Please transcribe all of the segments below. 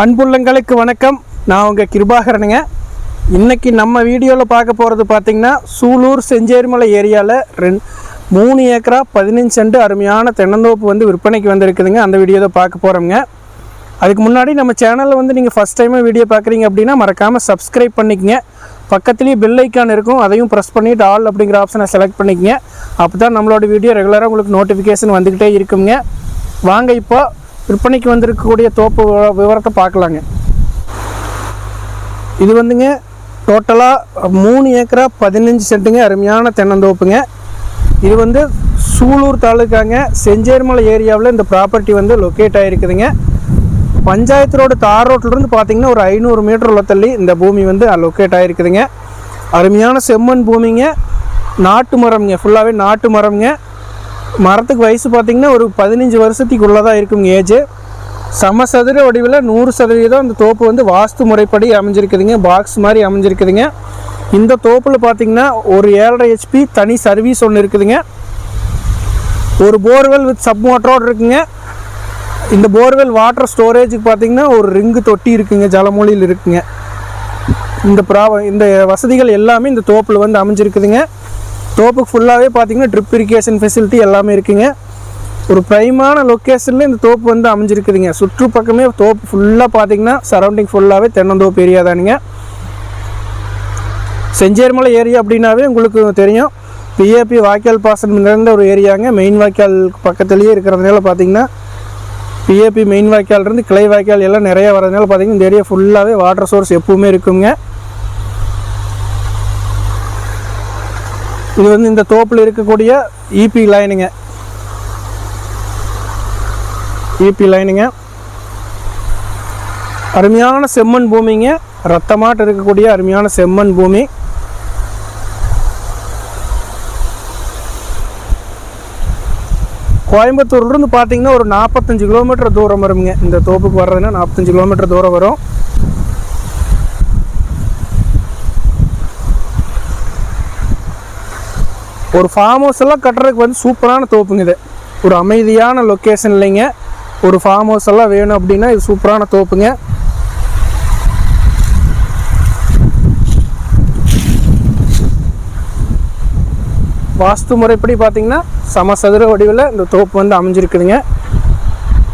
அன்புள்ளங்களுக்கு வணக்கம். நான் உங்கள் கிருபாகரனுங்க. இன்றைக்கி நம்ம வீடியோவில் பார்க்க போகிறது பார்த்திங்கன்னா சூலூர் செஞ்சேரிமலை ஏரியாவில் ரெண் மூணு ஏக்கரா பதினஞ்சு சென்ட் அருமையான தென்னந்தோப்பு வந்து விற்பனைக்கு வந்திருக்குதுங்க. அந்த வீடியோ தான் பார்க்க போகிறோங்க அதுக்கு முன்னாடி நம்ம சேனலில் வந்து நீங்கள் ஃபஸ்ட் டைமாக வீடியோ பார்க்குறீங்க அப்படின்னா மறக்காமல் சப்ஸ்கிரைப் பண்ணிக்கங்க. பக்கத்துலேயே பெல் ஐக்கான் இருக்கும். அதையும் ப்ரெஸ் பண்ணிவிட்டு ஆல் அப்படிங்கிற ஆப்ஷனை செலக்ட் பண்ணிக்கங்க. அப்போ தான் நம்மளோட வீடியோ ரெகுலராக உங்களுக்கு நோட்டிஃபிகேஷன் வந்துக்கிட்டே இருக்குங்க. வாங்க இப்போ விற்பனைக்கு வந்திருக்கக்கூடிய தோப்பு விவரத்தை பார்க்கலாங்க. இது வந்துங்க டோட்டலாக மூணு ஏக்கரா பதினஞ்சு சென்ட்டுங்க அருமையான தென்னந்தோப்புங்க. இது வந்து சூலூர் தாலுக்காங்க செஞ்சேர்மலை ஏரியாவில் இந்த ப்ராப்பர்ட்டி வந்து லொக்கேட் ஆகிருக்குதுங்க பஞ்சாயத்து ரோடு தார் ரோட்லேருந்து பார்த்தீங்கன்னா ஒரு ஐநூறு மீட்டர் உள்ள தள்ளி இந்த பூமி வந்து லொக்கேட் ஆகிருக்குதுங்க அருமையான செம்மண் பூமிங்க. நாட்டு மரம்ங்க ஃபுல்லாகவே நாட்டு மரம்ங்க. மரத்துக்கு வயசு பார்த்தீங்கன்னா ஒரு பதினஞ்சு வருஷத்துக்குள்ளே தான் இருக்குங்க ஏஜ் சமசதுர வடிவில் நூறு சதவீதம் இந்த தோப்பு வந்து வாஸ்து முறைப்படி அமைஞ்சிருக்குதுங்க பாக்ஸ் மாதிரி அமைஞ்சிருக்குதுங்க. இந்த தோப்பில் பார்த்தீங்கன்னா ஒரு ஏழரை ஹெச்பி தனி சர்வீஸ் ஒன்று இருக்குதுங்க. ஒரு போர்வெல் வித் சப் மோட்டரோடு இருக்குங்க. இந்த போர்வெல் வாட்டர் ஸ்டோரேஜுக்கு பார்த்தீங்கன்னா ஒரு ரிங்கு தொட்டி இருக்குங்க ஜலமொழியில் இருக்குங்க. இந்த ப்ரா இந்த வசதிகள் எல்லாமே இந்த தோப்பில் வந்து அமைஞ்சிருக்குதுங்க. தோப்புக்கு ஃபுல்லாகவே பார்த்தீங்கன்னா ட்ரிப் இரிகேஷன் ஃபெசிலிட்டி எல்லாமே இருக்குங்க. ஒரு ப்ரைமான லொக்கேஷனில் இந்த தோப்பு வந்து அமைஞ்சிருக்குதுங்க. சுற்றுப்பக்கமே தோப்பு ஃபுல்லாக பார்த்தீங்கன்னா சரௌண்டிங் ஃபுல்லாகவே தென்னந்தோப்பு ஏரியா தானுங்க. செஞ்சேர்மலை ஏரியா அப்படின்னாவே உங்களுக்கு தெரியும். பிஏபி வாய்க்கால் பாசனம் நிறைந்த ஒரு ஏரியாங்க மெயின் வாய்க்கால் பக்கத்துலேயே இருக்கிறதுனால பார்த்தீங்கன்னா பிஏபி மெயின் வாய்க்கால் இருந்து கிளை வாய்க்கால் எல்லாம் நிறைய வரதுனால பார்த்தீங்கன்னா இந்த ஏரியா ஃபுல்லாகவே வாட்டர் சோர்ஸ் எப்பவுமே இருக்குங்க. இது வந்து இந்த தோப்பில் இருக்கக்கூடிய இபி லைனுங்க இபி லைனுங்க அருமையான செம்மண் பூமிங்க. ரத்தமாட்டு இருக்கக்கூடிய அருமையான செம்மண் பூமி. கோயம்புத்தூர்லேருந்து பார்த்தீங்கன்னா ஒரு நாற்பத்தஞ்சு கிலோமீட்டர் தூரம் வருங்க இந்த தோப்புக்கு வர்றதுன்னா நாற்பத்தஞ்சு கிலோமீட்டர் தூரம் வரும். ஒரு ஃபார்ம் ஹவுஸ் எல்லாம் கட்டுறதுக்கு வந்து சூப்பரான தோப்புங்க இது. ஒரு அமைதியான லொக்கேஷன் இல்லைங்க. ஒரு ஃபார்ம் ஹவுஸ் எல்லாம் வேணும் அப்படின்னா இது சூப்பரான தோப்புங்க. வாஸ்து முறைப்படி பார்த்தீங்கன்னா சமசதுர வடிவில் இந்த தோப்பு வந்து அமைஞ்சிருக்குதுங்க.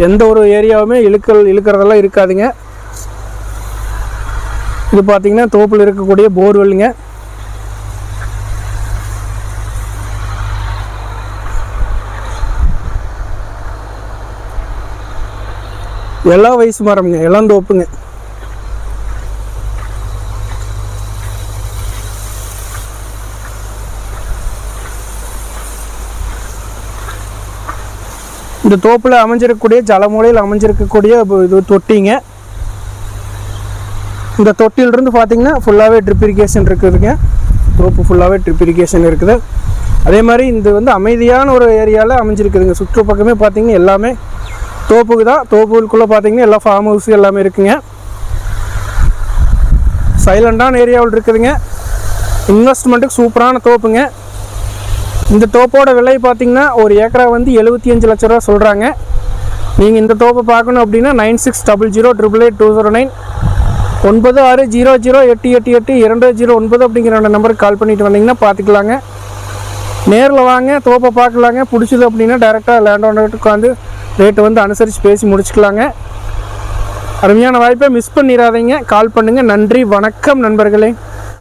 எந்த ஒரு ஏரியாவுமே இழுக்கல் இழுக்கிறதெல்லாம் இருக்காதுங்க. இது பார்த்தீங்கன்னா தோப்பில் இருக்கக்கூடிய போர்வெல்லுங்க எல்லா வயசு மரம்ங்க எல்லாம் தோப்புங்க. இந்த தோப்பில் அமைஞ்சிருக்கக்கூடிய ஜலமூலையில் அமைஞ்சிருக்கக்கூடிய இது தொட்டிங்க. இந்த தொட்டியிலிருந்து பார்த்தீங்கன்னா ஃபுல்லாகவே ட்ரிப் இரிகேஷன் இருக்குதுங்க. தோப்பு ஃபுல்லாகவே ட்ரிப் இரிகேஷன் இருக்குது. அதே மாதிரி இது வந்து அமைதியான ஒரு ஏரியாவில் அமைஞ்சிருக்குதுங்க. சுற்று பக்கமே பார்த்தீங்கன்னா எல்லாமே தோப்புக்கு தான் தோப்புக்குள்ளே பார்த்தீங்கன்னா எல்லா ஃபார்ம் ஹவுஸ் எல்லாமே இருக்குங்க. சைலண்டான ஏரியாவில் இருக்குதுங்க. இன்வெஸ்ட்மெண்ட்டுக்கு சூப்பரான தோப்புங்க. இந்த தோப்போட விலை பார்த்தீங்கன்னா ஒரு ஏக்கரா வந்து எழுபத்தி அஞ்சு லட்ச ரூபா சொல்கிறாங்க நீங்கள் இந்த தோப்பை பார்க்கணும் அப்படின்னா nine six double zero triple eight two zero nine ஒன்பது ஆறு ஜீரோ ஜீரோ எட்டு எட்டு எட்டு இரண்டு ஜீரோ ஒன்பது அப்படிங்கிற நம்பருக்கு கால் பண்ணிட்டு வந்தீங்கன்னா பார்த்துக்கலாங்க நேரில் வாங்க தோப்பை பார்க்கலாங்க. பிடிச்சது அப்படின்னா டேரெக்டாக லேண்ட் ஓனர்கிட்ட உட்காந்து ரேட்டை வந்து அனுசரித்து பேசி முடிச்சுக்கலாங்க. அருமையான வாய்ப்பை மிஸ் பண்ணிடாதீங்க கால் பண்ணுங்கள் நன்றி. வணக்கம் நண்பர்களே.